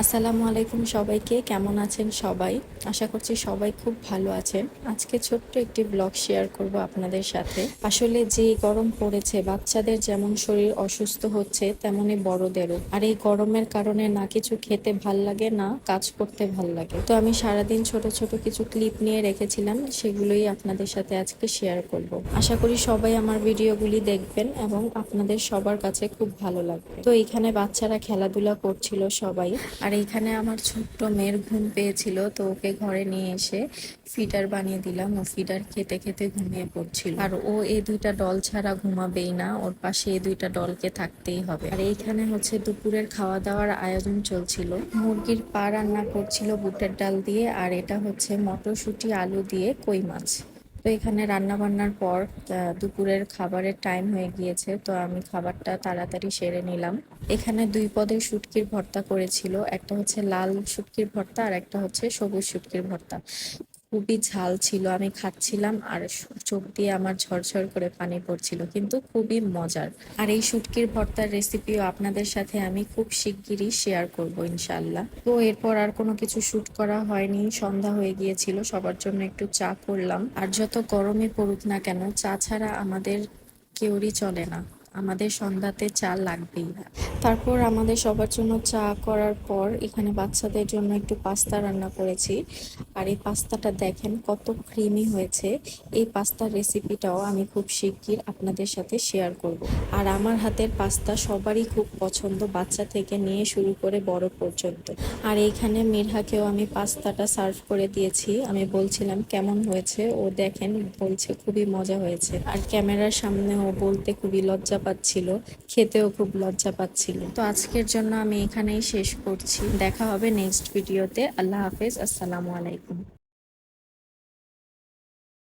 আসসালামু আলাইকুম সবাইকে, কেমন আছেন সবাই? আশা করছি সবাই খুব ভালো আছেন। আজকে ছোট্ট একটি ব্লগ শেয়ার করব আপনাদের সাথে। আসলে যে গরম পড়েছে, বাচ্চাদের যেমন শরীর অসুস্থ হচ্ছে, তেমনি বড়দেরও। আর এই গরমের কারণে না কিছু খেতে ভালো লাগে, না কাজ করতে ভালো লাগে। তো আমি সারাদিন ছোট ছোট কিছু ক্লিপ নিয়ে রেখেছিলাম, সেগুলোই আপনাদের সাথে আজকে শেয়ার করব। আশা করি সবাই আমার ভিডিওগুলি দেখবেন এবং আপনাদের সবার কাছে খুব ভালো লাগবে। তো এখানে বাচ্চারা খেলাধুলা করছিল সবাই। আর এইখানে আমার ছোট্ট মেয়ের ঘুম পেয়েছিল, তো ওকে ঘরে নিয়ে এসে ফিডার বানিয়ে দিলাম। ও ফিডার খেতে খেতে ঘুমিয়ে পড়ছিল। আর ও এই দুইটা ডল ছাড়া ঘুমাবেই না, ওর পাশে এই দুইটা ডলকে থাকতেই হবে। আর এইখানে হচ্ছে দুপুরের খাওয়া দাওয়ার আয়োজন চলছিল। মুরগির পা রান্না করছিল বুটের ডাল দিয়ে, আর এটা হচ্ছে মটরশুঁটি, আলু দিয়ে কই মাছ। তো এখানে রান্না বান্নার পর দুপুরের খাবারের টাইম হয়ে গিয়েছে, তো আমি খাবারটা তাড়াতাড়ি সেরে নিলাম। এখানে দুই পদের শুটকির ভর্তা করেছিল, একটা হচ্ছে লাল শুটকির ভর্তা আর একটা হচ্ছে সবুজ শুটকির ভর্তা। খুবই ঝাল ছিল, আমি খাচ্ছিলাম আর চোখ দিয়ে আমার ঝরঝর করে পানি পড়ছিল, কিন্তু খুবই মজার। আর এই শুটকির ভর্তার রেসিপিও আপনাদের সাথে আমি খুব শিগগিরই শেয়ার করব ইনশাল্লাহ তো এরপর আর কোনো কিছু শুট করা হয়নি, সন্ধ্যা হয়ে গিয়েছিল, সবার জন্য একটু চা করলাম। আর যত গরমে পড়ুক না কেন, চা ছাড়া আমাদের কেউরই চলে না। আমাদের সন্ধ্যাতে চা লাগবেই। তারপর আমাদের সবার জন্য চা করার পর এখানে বাচ্চাদের জন্য একটু পাস্তা রান্না করেছি। আর এই পাস্তাটা দেখেন কত ক্রিমি হয়েছে। এই পাস্তার রেসিপিটাও আমি খুব শিগগির আপনাদের সাথে শেয়ার করব। আর আমার হাতের পাস্তা সবারই খুব পছন্দ, বাচ্চা থেকে নিয়ে শুরু করে বড় পর্যন্ত। আর এইখানে মিরহাকেও আমি পাস্তাটা সার্ভ করে দিয়েছি। আমি বলছিলাম কেমন হয়েছে, ও দেখেন বলছে খুবই মজা হয়েছে। আর ক্যামেরার সামনে ও বলতে খুবই লজ্জা পাচ্ছিল, খেতেও খুব লজ্জা পাচ্ছিল। তো আজকের জন্য আমি এখানেই শেষ করছি। দেখা হবে নেক্সট ভিডিওতে আল্লাহ হাফেজ। আসসালামু আলাইকুম।